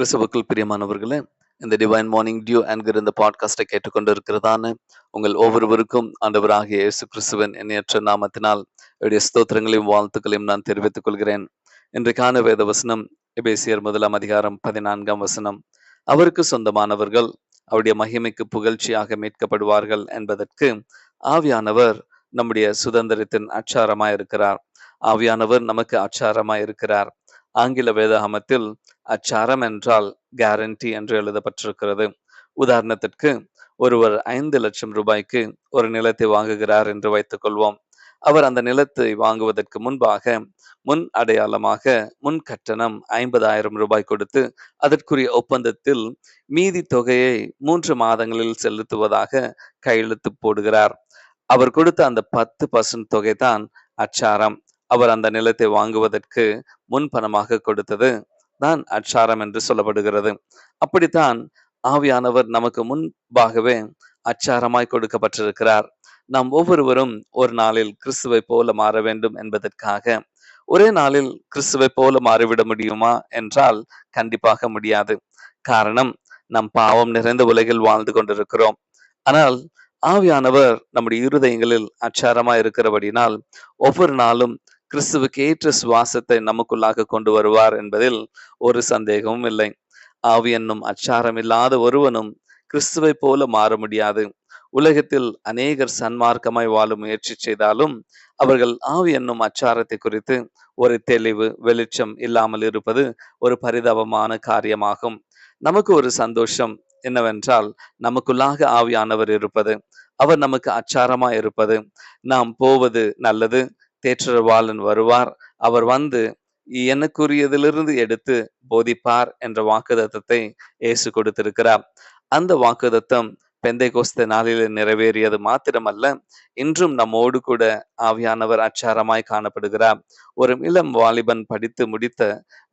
கிறிஸ்துவுக்குள் பிரியமானவர்களே இந்த டிவைன் மார்னிங் டியூ என்கிற இந்த பாட்காஸ்டை கேட்டுக்கொண்டு இருக்கிறதான உங்கள் ஒவ்வொருவருக்கும் ஆண்டவராகிய இயேசு கிறிஸ்துவன் எண்ணற்ற நாமத்தினால் என்னுடைய ஸ்தோத்திரங்களையும் வாழ்த்துக்களையும் நான் தெரிவித்துக் கொள்கிறேன். இன்றைக்கான வேத வசனம் எபேசியர் முதலாம் அதிகாரம் பதினான்காம் வசனம். அவருக்கு சொந்தமானவர்கள் அவருடைய மகிமைக்கு புகழ்ச்சியாக மீட்கப்படுவார்கள் என்பதற்கு ஆவியானவர் நம்முடைய சுதந்திரத்தின் அச்சாரமாய் இருக்கிறார் ஆவியானவர் நமக்கு அச்சாரமாய் இருக்கிறார் ஆங்கில வேதாகமத்தில் அச்சாரம் என்றால் கேரண்டி என்று எழுதப்பட்டிருக்கிறது. உதாரணத்திற்கு ஒருவர் ஐந்து லட்சம் ரூபாய்க்கு ஒரு நிலத்தை வாங்குகிறார் என்று வைத்துக் கொள்வோம். அவர் அந்த நிலத்தை வாங்குவதற்கு முன்பாக முன் அடையாளமாக முன் கட்டணம் ஐம்பதாயிரம் ரூபாய் கொடுத்து அதற்குரிய ஒப்பந்தத்தில் மீதி தொகையை மூன்று மாதங்களில் செலுத்துவதாக கையெழுத்து போடுகிறார். அவர் கொடுத்த அந்த பத்து பர்சன்ட் தொகை தான் அச்சாரம். அவர் அந்த நிலத்தை வாங்குவதற்கு முன் பணமாக கொடுத்தது தான் அச்சாரம் என்று சொல்லப்படுகிறது. அப்படித்தான் ஆவியானவர் நமக்கு முன்பாகவே அச்சாரமாய் கொடுக்கப்பட்டிருக்கிறார். நாம் ஒவ்வொருவரும் ஒரு நாளில் கிறிஸ்துவை போல மாற வேண்டும் என்பதற்காக ஒரே நாளில் கிறிஸ்துவை போல மாறிவிட முடியுமா என்றால் கண்டிப்பாக முடியாது. காரணம் நம் பாவம் நிறைந்த உலகில் வாழ்ந்து கொண்டிருக்கிறோம். ஆனால் ஆவியானவர் நம்முடைய இருதயங்களில் அச்சாரமா இருக்கிறபடினால் ஒவ்வொரு நாளும் கிறிஸ்துவுக்கு ஏற்ற சுவாசத்தை நமக்குள்ளாக கொண்டு வருவார் என்பதில் ஒரு சந்தேகமும் இல்லை. ஆவி என்னும் அச்சாரம் இல்லாத ஒருவனும் கிறிஸ்துவை போல மாற முடியாது. உலகத்தில் அநேகர் சன்மார்க்கமாய் வாழ முயற்சி செய்தாலும் அவர்கள் ஆவி என்னும் அச்சாரத்தை குறித்து ஒரு தெளிவு வெளிச்சம் இல்லாமல் இருப்பது ஒரு பரிதாபமான காரியமாகும். நமக்கு ஒரு சந்தோஷம் என்னவென்றால் நமக்குள்ளாக ஆவியானவர் இருப்பது. அவர் நமக்கு அச்சாரமா இருப்பது. நாம் போவது நல்லது தேற்றரவாளன் வருவார். அவர் வந்து எனக்குரியதிலிருந்து எடுத்து போதிப்பார் என்ற வாக்குதத்தத்தை இயேசு கொடுத்திருக்கிறார். அந்த வாக்குதத்தம் பெந்தை கோஸ்த நாளில் நிறைவேறியது மாத்திரமல்ல இன்றும் நம்மோடு கூட ஆவியானவர் அச்சாரமாய் காணப்படுகிறார். ஒரு இளம் வாலிபன் படித்து முடித்த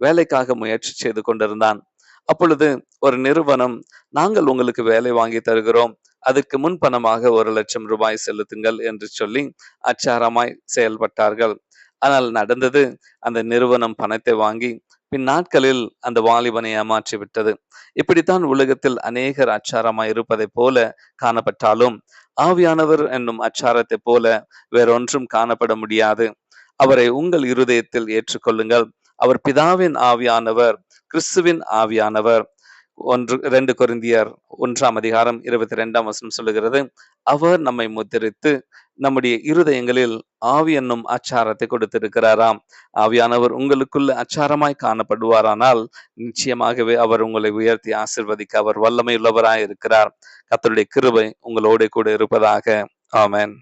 வேலைக்காக முயற்சி செய்து கொண்டிருந்தான். அப்பொழுது ஒரு நிறுவனம் நாங்கள் உங்களுக்கு வேலை வாங்கி தருகிறோம் அதுக்கு முன் பணமாக ஒரு லட்சம் ரூபாய் செலுத்துங்கள் என்று சொல்லி அச்சாரமாய் செயல்பட்டார்கள். ஆனால் நடந்தது அந்த நிறுவனம் பணத்தை வாங்கி பின் நாட்களில் அந்த வாலிபனை ஏமாற்றி விட்டது இப்படித்தான் உலகத்தில் அநேகர் அச்சாரமாய் இருப்பதை போல காணப்பட்டாலும் ஆவியானவர் என்னும் அச்சாரத்தை போல வேறொன்றும் காணப்பட முடியாது. அவரை உங்கள் இருதயத்தில் ஏற்றுக்கொள்ளுங்கள். அவர் பிதாவின் ஆவியானவர் கிறிஸ்துவின் ஆவியானவர். ஒன்று ரெண்டு கொரிந்தியர் ஒன்றாம் அதிகாரம் இருபத்தி ரெண்டாம் வசனம் சொல்லுகிறது அவர் நம்மை முத்திரித்து நம்முடைய இருதயங்களில் ஆவி என்னும் அச்சாரத்தை கொடுத்திருக்கிறாராம். ஆவியானவர் உங்களுக்குள்ள அச்சாரமாய் காணப்படுவாரானால் நிச்சயமாகவே அவர் உங்களை உயர்த்தி ஆசிர்வதிக்க அவர் வல்லமையுள்ளவராய் இருக்கிறார் கத்தருடைய கிருபை உங்களோட கூட இருப்பதாக. ஆமேன்.